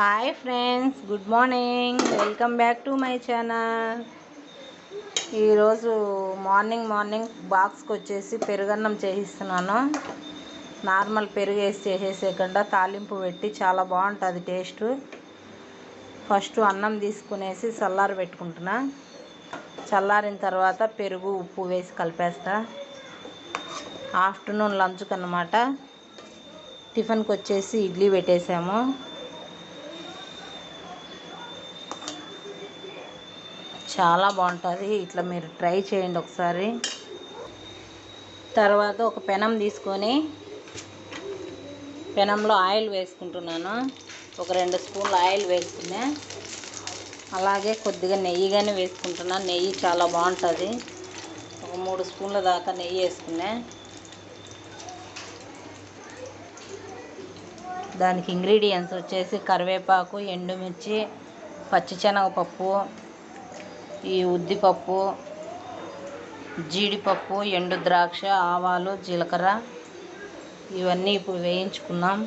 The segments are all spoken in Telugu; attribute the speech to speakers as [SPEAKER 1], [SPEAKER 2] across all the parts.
[SPEAKER 1] Hi friends good morning welcome back to my channel ఈరోజు మార్నింగ్ మార్నింగ్ బాక్స్కి వచ్చేసి పెరుగన్నం చేయిస్తున్నాను. నార్మల్ పెరుగు వేసి చేసేసేకుండా తాలింపు పెట్టి చాలా బాగుంటుంది టేస్ట్ ఫస్ట్ అన్నం తీసుకునేసి చల్లారి పెట్టుకుంటున్నా. చల్లారిన తర్వాత పెరుగు ఉప్పు వేసి కలిపేస్తా. ఆఫ్టర్నూన్ లంచ్కి అన్నమాట టిఫిన్కి వచ్చేసి ఇడ్లీ పెట్టేసాము. చాలా బాగుంటుంది. ఇట్లా మీరు ట్రై చేయండి ఒకసారి. తర్వాత ఒక పెనం తీసుకొని పెనంలో ఆయిల్ వేసుకుంటున్నాను. ఒక రెండు స్పూన్లు ఆయిల్ వేసుకున్నా అలాగే కొద్దిగా నెయ్యి కానీ వేసుకుంటున్నా. నెయ్యి చాలా బాగుంటుంది. ఒక మూడు స్పూన్ల దాకా నెయ్యి వేసుకున్నా దానికి ఇంగ్రీడియంట్స్ వచ్చేసి కరివేపాకు ఎండుమిర్చి పచ్చిశనగపప్పు ఈ ఉద్దిపప్పు జీడిపప్పు ఎండు ద్రాక్ష ఆవాలు జీలకర్ర ఇవన్నీ ఇప్పుడు వేయించుకున్నాం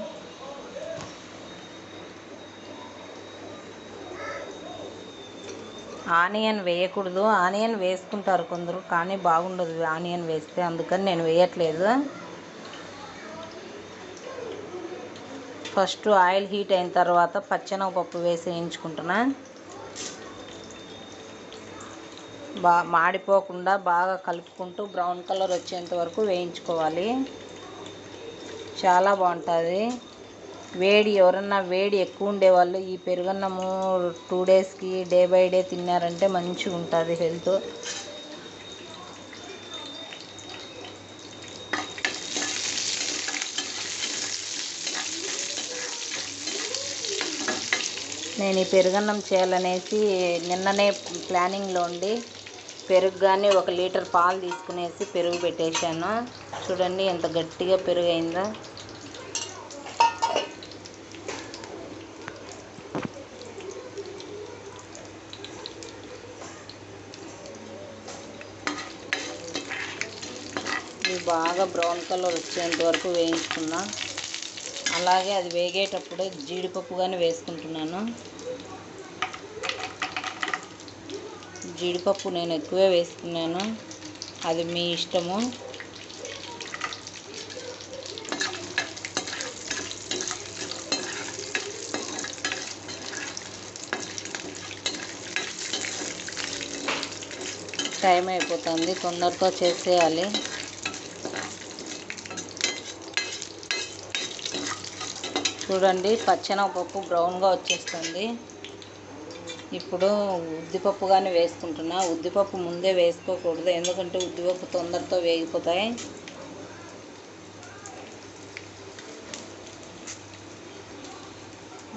[SPEAKER 1] ఆనియన్ వేయకూడదు. ఆనియన్ వేసుకుంటారు కొందరు కానీ బాగుండదు ఆనియన్ వేస్తే. అందుకని నేను వేయట్లేదు. ఫస్ట్ ఆయిల్ హీట్ అయిన తర్వాత పచ్చెనగపప్పు వేసి వేయించుకుంటున్నాను బా మాడిపోకుండా బాగా కలుపుకుంటూ బ్రౌన్ కలర్ వచ్చేంత వరకు వేయించుకోవాలి. చాలా బాగుంటుంది. వేడి ఎవరన్నా వేడి ఎక్కువ ఉండేవాళ్ళు ఈ పెరుగన్నము టూ డేస్కి డే బై డే తిన్నారంటే మంచిగా ఉంటుంది హెల్త్. నేను ఈ పెరుగన్నం చేయాలనేసి నిన్ననే ప్లానింగ్లో ఉండి పెరుగు కానీ ఒక లీటర్ పాలు తీసుకునేసి పెరుగు పెట్టేశాను. చూడండి ఎంత గట్టిగా పెరుగు అయిందో ఇది బాగా బ్రౌన్ కలర్ వచ్చేంత వరకు వేయించుకున్నా. అలాగే అది వేగేటప్పుడు జీడిపప్పు కానీ వేసుకుంటున్నాను. జీడిపప్పు నేను ఎక్కువే వేసుకున్నాను. అది మీ ఇష్టము. టైం అయిపోతుంది తొందరతో చేసేయాలి. చూడండి పచ్చెనగపప్పు బ్రౌన్గా వచ్చేస్తుంది. ఇప్పుడు ఉద్దిపప్పు కానీ వేసుకుంటున్నా ఉద్దిపప్పు ముందే వేసుకోకూడదు. ఎందుకంటే ఉద్దిపప్పు తొందరతో వేగిపోతాయి.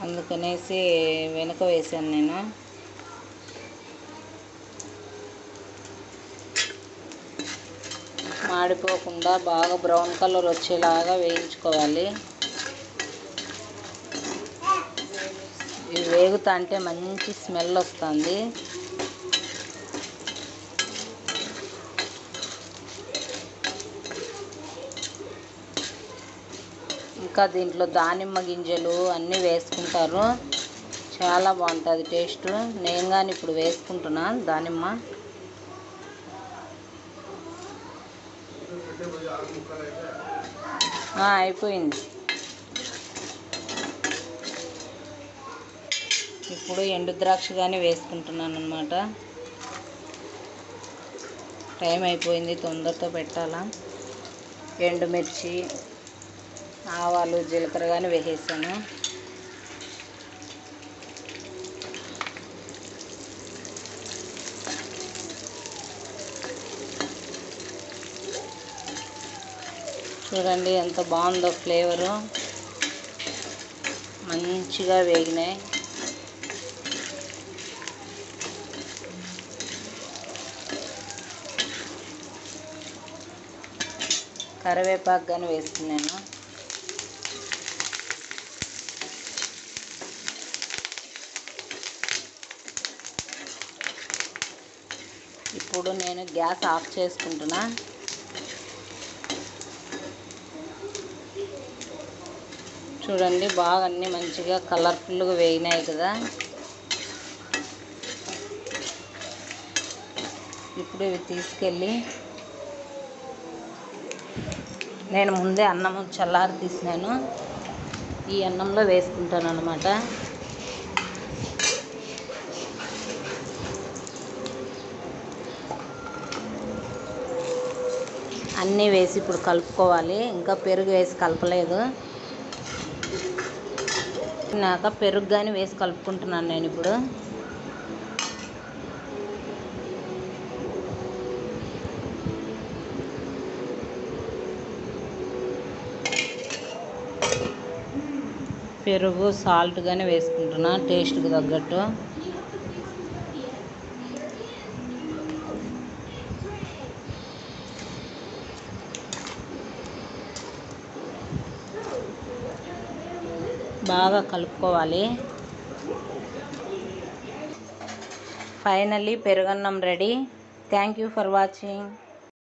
[SPEAKER 1] అందుకనేసి వెనుక వేసాను నేను. మాడిపోకుండా బాగా బ్రౌన్ కలర్ వచ్చేలాగా వేయించుకోవాలి. వేగుతా అంటే మంచి స్మెల్ వస్తుంది. ఇంకా దీంట్లో దానిమ్మ గింజలు అన్నీ వేసుకుంటారు. చాలా బాగుంటుంది టేస్ట్. నేను కానీ ఇప్పుడు వేసుకుంటున్నా దానిమ్మ. అయిపోయింది. ఇప్పుడు ఎండు ద్రాక్ష కానీ వేసుకుంటున్నాను అనమాట టైం అయిపోయింది తొందరతో పెట్టాలా. ఎండుమిర్చి ఆవాలు జీలకర్ర కానీ వేసేసాను. చూడండి ఎంత బాగుందో ఫ్లేవరు. మంచిగా వేగినాయి. కరివేపాకు కానీ వేసుకున్నాను. ఇప్పుడు నేను గ్యాస్ ఆఫ్ చేసుకుంటున్నా. చూడండి బాగా అన్నీ మంచిగా కలర్ఫుల్గా వేయినాయి కదా. ఇప్పుడు ఇవి తీసుకెళ్ళి నేను ముందే అన్నం చల్లారి తీసినాను. ఈ అన్నంలో వేసుకుంటాను అనమాట అన్నీ వేసి ఇప్పుడు కలుపుకోవాలి. ఇంకా పెరుగు వేసి కలపలేదు. నాక పెరుగు కానీ వేసి కలుపుకుంటున్నాను నేను ఇప్పుడు. పెరుగు సాల్ట్ కానీ వేసుకుంటున్నా టేస్ట్కి తగ్గట్టు. బాగా కలుపుకోవాలి. ఫైనల్లీ పెరుగన్నం ready thank you for watching